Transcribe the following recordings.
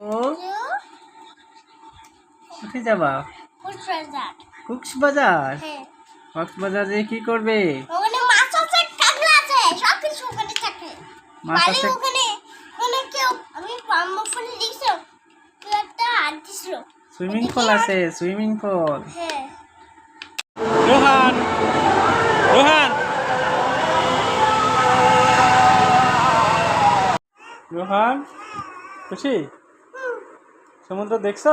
ও কোথায় যাবা? কক্সবাজার কক্সবাজার? হ্যাঁ। কক্সবাজার যেয়ে কি করবে? ওখানে মাছ আছে কাঁকড়া আছে সব কিছু ওখানে থাকে। মাছ আছে? ওখানে ওখানে কেউ আমি পাম্প ফুল দিছো কেউ একটা হাত দিছিল সুইমিং পুল আছে সুইমিং পুল হ্যাঁ। রোহান রোহান। রোহান খুশি? সমুদ্র দেখছ?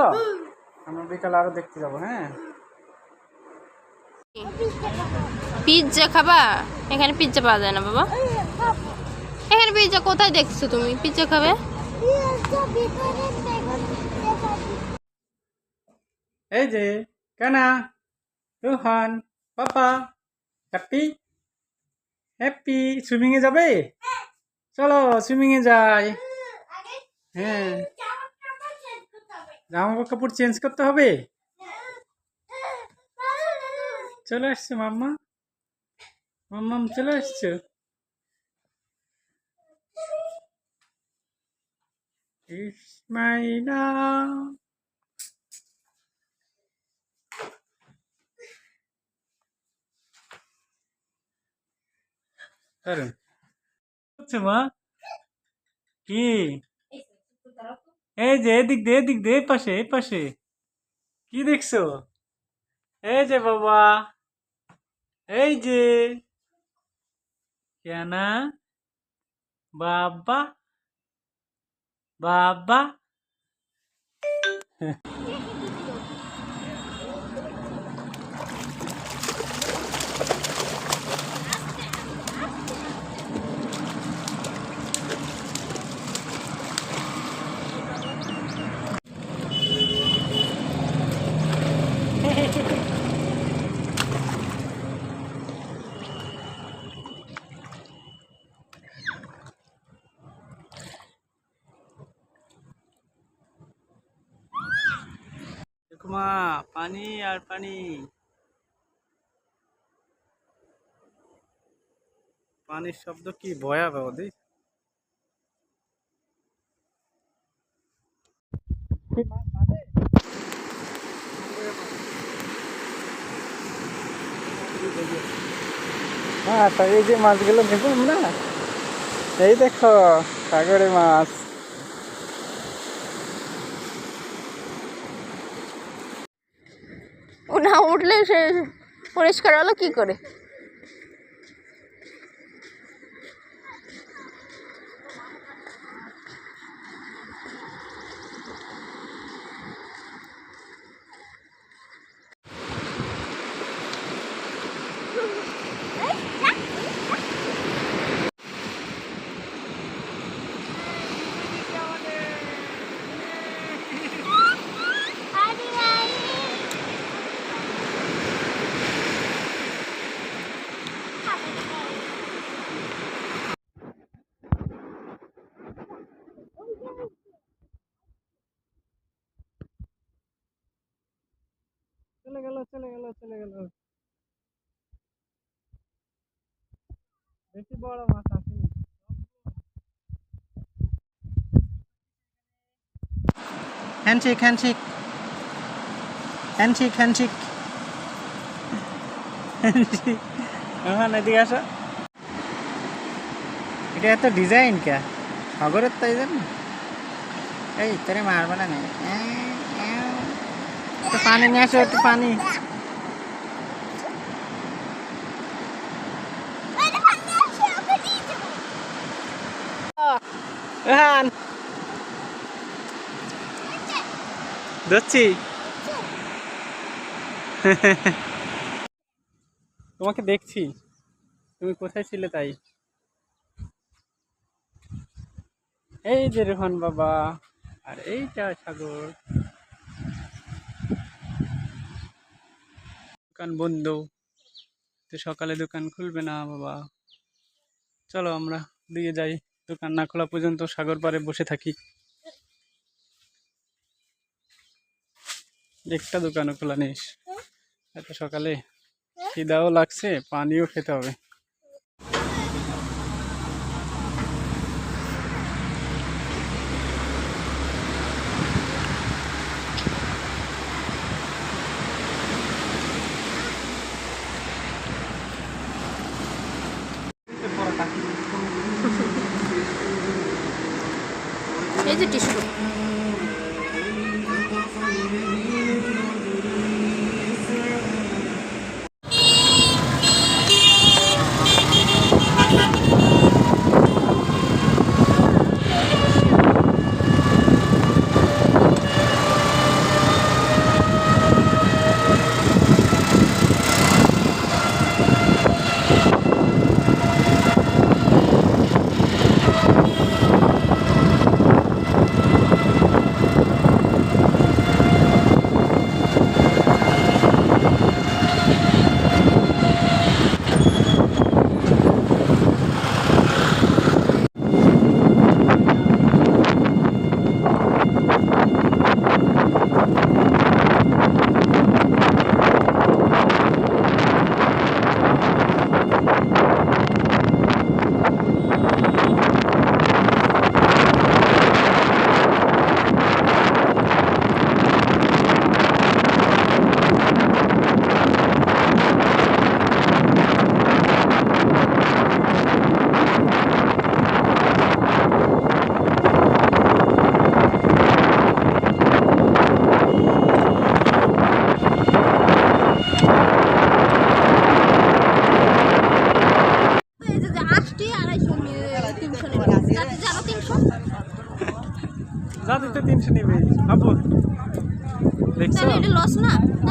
আমরা বিকালে আরও দেখতে যাব হ্যাঁ? পিৎজা খাবা? এখানে পিৎজা পাওয়া যায় না বাবা। এখানে পিৎজা কোথায় দেখছ তুমি? পিৎজা খাবে? এই যে কানা? Rohan papa happy happy swimming এ যাবে? চলো সুইমিং এ যাই। হ্যাঁ। জামা কাপড় চেঞ্জ করতে হবে? চলে আসছে মাম্মা। মাম্মাম চলে আসছো। ইসমাইলা। মা? কি? এই যে এদিক দিয়ে এদিক দিয়ে পাশে, এই পাশে। কি দেখছ? এই যে বাবা। এই যে। কেন। বাবা। বাবা। দেখো মা পানি আর পানি। পানির শব্দ কি ভয়াবহ দি হ্যাঁ তা এই যে মাছগুলো দেখুন না এই দেখো, সাগরে মাছ ও না উঠলে সে পরিষ্কার হলো কী করে চলে গেল চলে গেল চলে গেল বেশি বড় মাছ আসেনি handshake handshake handshake handshake Rohan, এদিকে আসো। এটা এত ডিজাইন কে? সাগরের তাই জানো? এই, তোরে মারবে না নাকি? একটু পানি নিয়ে আসো, একটু পানি। রোহান ধরছি তোমাকে দেখছি। তুমি কোথায় ছিলে তাই? এই যে রোহন বাবা, আর এইটা সাগর। দোকান বন্ধ। তো সকালে দোকান খুলবে না বাবা। চলো আমরা দিয়ে যাই। দোকান না খোলা পর্যন্ত সাগর পাড়ে বসে থাকি। একটা দোকানও খোলা নেই। এত সকালে খিদাও লাগছে, পানিও খেতে হবে।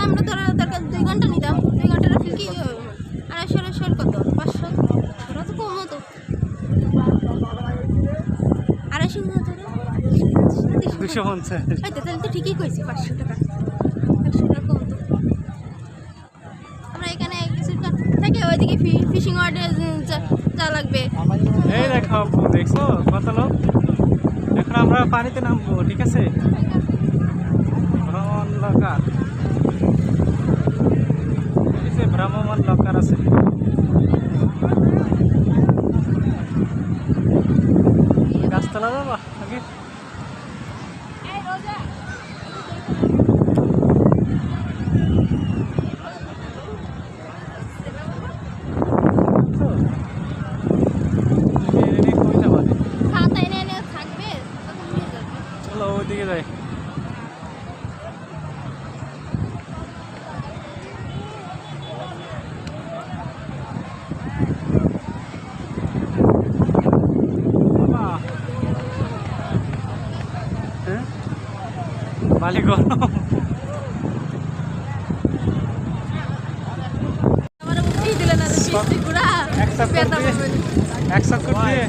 আমরা তোরা দরকার দুই ঘণ্টা নিতাম দুই ঘণ্টা রাখলে কি আড়াইশো আড়াইশো কত? পাঁচশো? ওরা তো কম হতো। আড়াইশো? দুশো পঞ্চাশ। তাহলে তো ঠিকই কইছি পাঁচশো টাকা। একশো টাকা কম আমরা এখানে কিছু থাকে ওইদিকে ফিশিং ওয়ার্ডে যা লাগবে। এই দেখো দেখছ? কত লোক? এখন আমরা পানিতে নামবো ঠিক আছে? ভ্রমণ লকার এই যে ভ্রমণ লকার আছে গাছতলা যাবা আগে তো, তুমি এনে কই যাবা রে? খাতা এনে এনে থাকবে তখন নিয়ে যাবে চলো ওইদিকে যাই বাবা। হ্যাঁ? বালি গরম আমার উঠেই দিলে না বৃষ্টি গুড়া একসাথে পেতাম দিয়ে একসাথে দিয়ে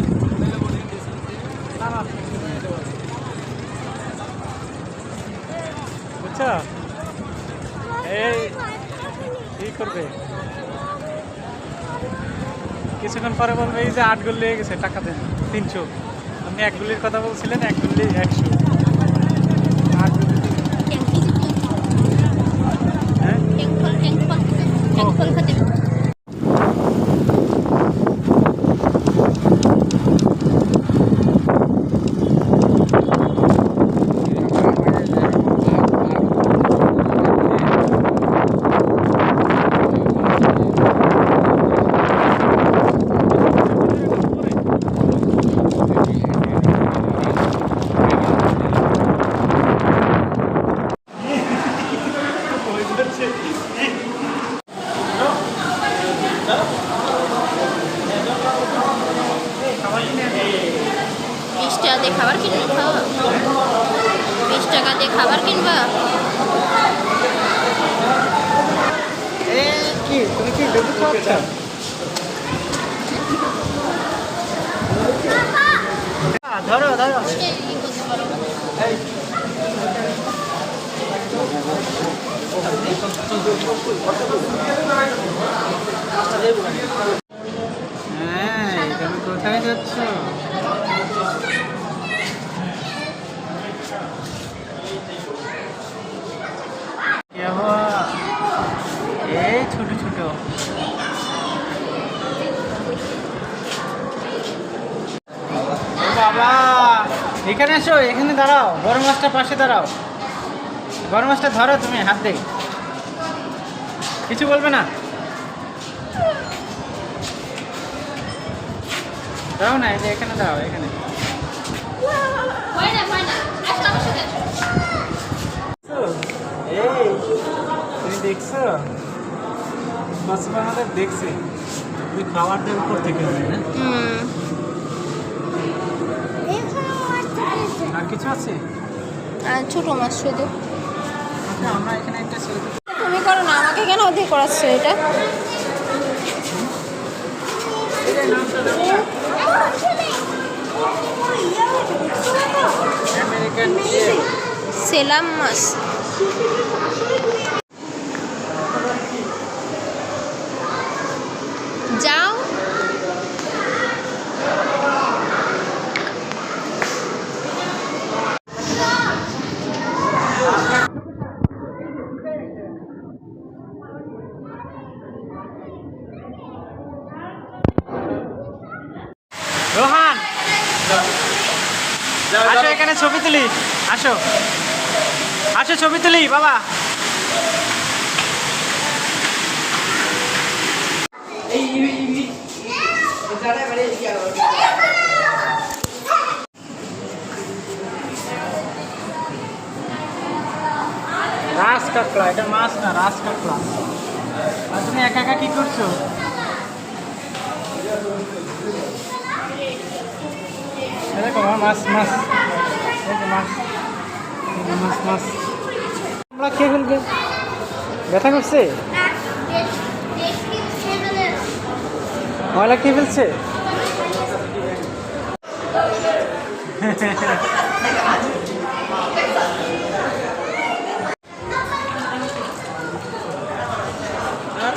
বুঝছ এই কি করবে? কিছুক্ষণ পরে বলবে এই যে আট গুলি হয়ে গেছে টাকা দেন তিনশো। আপনি এক গুলির কথা বলছিলেন এক গুলি একশো। আট গুলি ট্যাঙ্কি হ্যাঁ ট্যাঙ্ক ফল ট্যাঙ্ক ফল ট্যাঙ্ক ফল খেতে বিশ টাকা দিয়ে খাবার কিনবে খাওয়া বিশ টাকা দিয়ে খাবার কিনবা কি তুমি কি লেবু খাচ্ছ ধরো ধরো। হ্যাঁ তুমি কোথায় যাচ্ছ কি আবহাওয়া? এই ছোট ছোট। বাবা, এখানে এসো, এখানে দাঁড়াও, বড় মাছটা পাশে দাঁড়াও। বড় মাছটা ধরো তুমি, হাত দিয়ে কিছু বলবে না? দাও না এখানে দাও, এখানে। মাছ আমাদের দেখছি তুই খাবার উপর থেকে আছে আর কিছু আছে? ছোট মাছ শুধু। আচ্ছা আমরা এখানে একটা তুমি করো না আমাকে কেন অধিক করাচ্ছে এটা? আমেরিকান সেলাম মাছ যাও রোহান আসো এখানে ছবি তুলি আসো। আসো ছবি তুলি, বাবা। রাস কাটলা এটা মাছ না, রাস কাটলা আর তুমি একা একা কি করছ? দেখো মাছ মাছ। মাছ। মাছ মাছ। আমরা করছে? ময়লা খেয়ে ফেলছে?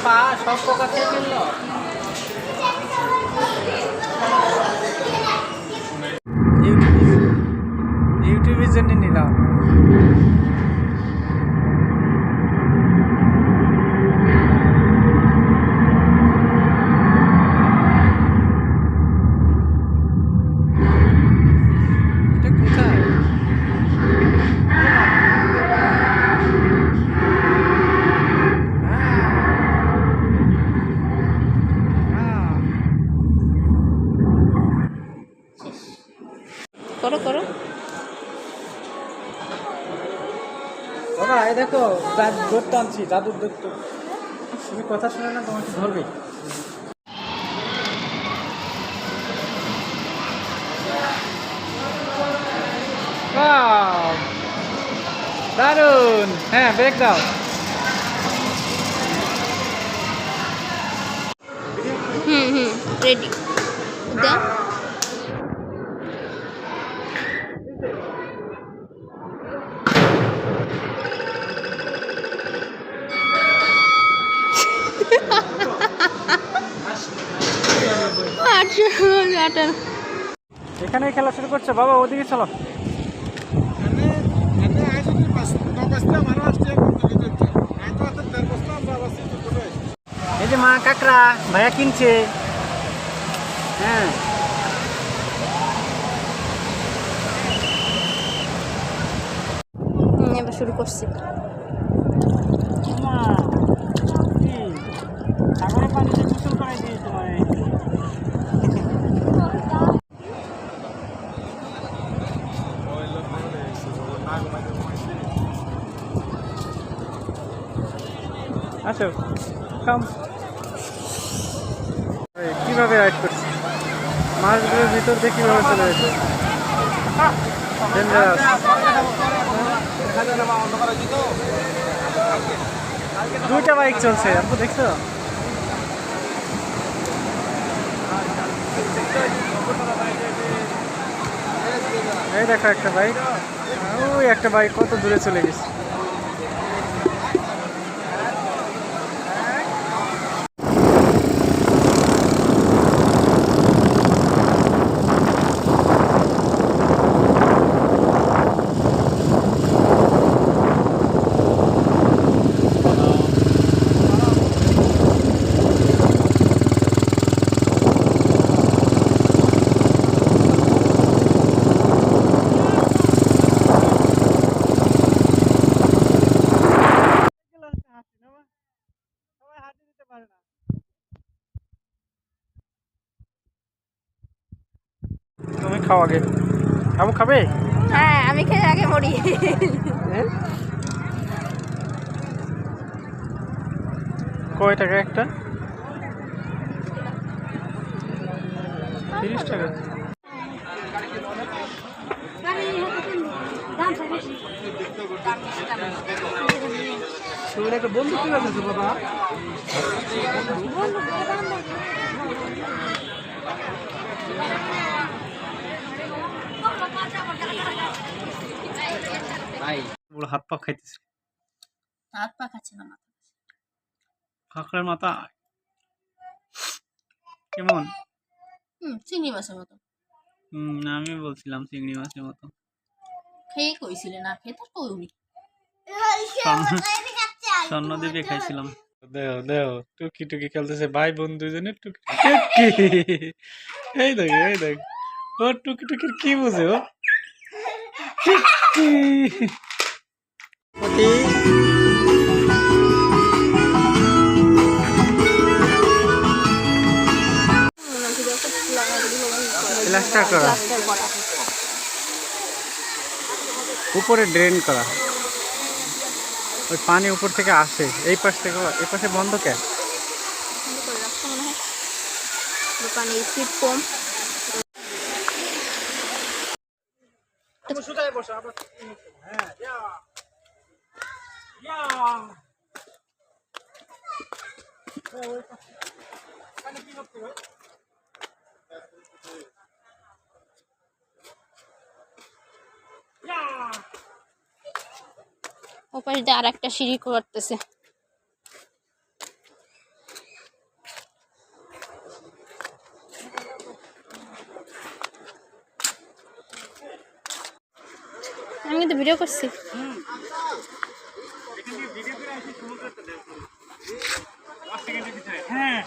পা সব পোকা খেয়ে ফেলল? জন্য নিলাম। দেখো আনছি দাদুর দৌড় তুমি কথা শুনে না তোমাকে ধরবে! দারুণ হ্যাঁ ব্রেক দাও। হুম হুম রেডি বাবা ওদিকে চলো। এই যে মা কাকড়া ভাইয়া কিনছে। হ্যাঁ। এবার শুরু করছি। মা, কি? সাগরের পানিতে গোসল করাই দিয়েছে তোমায় আসো কাম। এই, কীভাবে রাইড করছে? মাছগুলোর ভিতর দিয়ে কীভাবে চলে গেছে দুইটা বাইক চলছে আপু দেখছ? এই দেখো একটা বাইক ওই একটা বাইক কত দূরে চলে গেছে তুমি খাও আগে। আবু খাবে? হ্যাঁ আমি খেয়ে আগে মরি। কয় টাকা একটা? তিরিশ টাকা। একটা বন্ধু কি আছে বাবা? বড় হাত পা খাইতেছে। হাত পা খাচ্ছে না মাথা। কাঁকড়ার মাথা। কেমন? হুম চিংড়ি মাছের মতো। হুম আমি বলছিলাম চিংড়ি মাছের মতো। খেয়ে কইছিলে না খেয়ে তো কইনি স্বর্ণ দিয়ে খাইছিলাম। দেও দেও টুকি টুকি খেলতেছে ভাই বোন দুজনের টুকি। টুকি। এই দেখ এই দেখ। ও টুকি টুকির কি বুঝে ও? প্লাস্টার করা। উপরে ড্রেন করা। ওই পানি উপর থেকে আসে। এই পাশ থেকে এই পাশে বন্ধ কে দোকানে স্পিড কম জায়গায় দিয়ে আর একটা সিঁড়ি করতেছে। ভিডিও করছি। হ্যাঁ।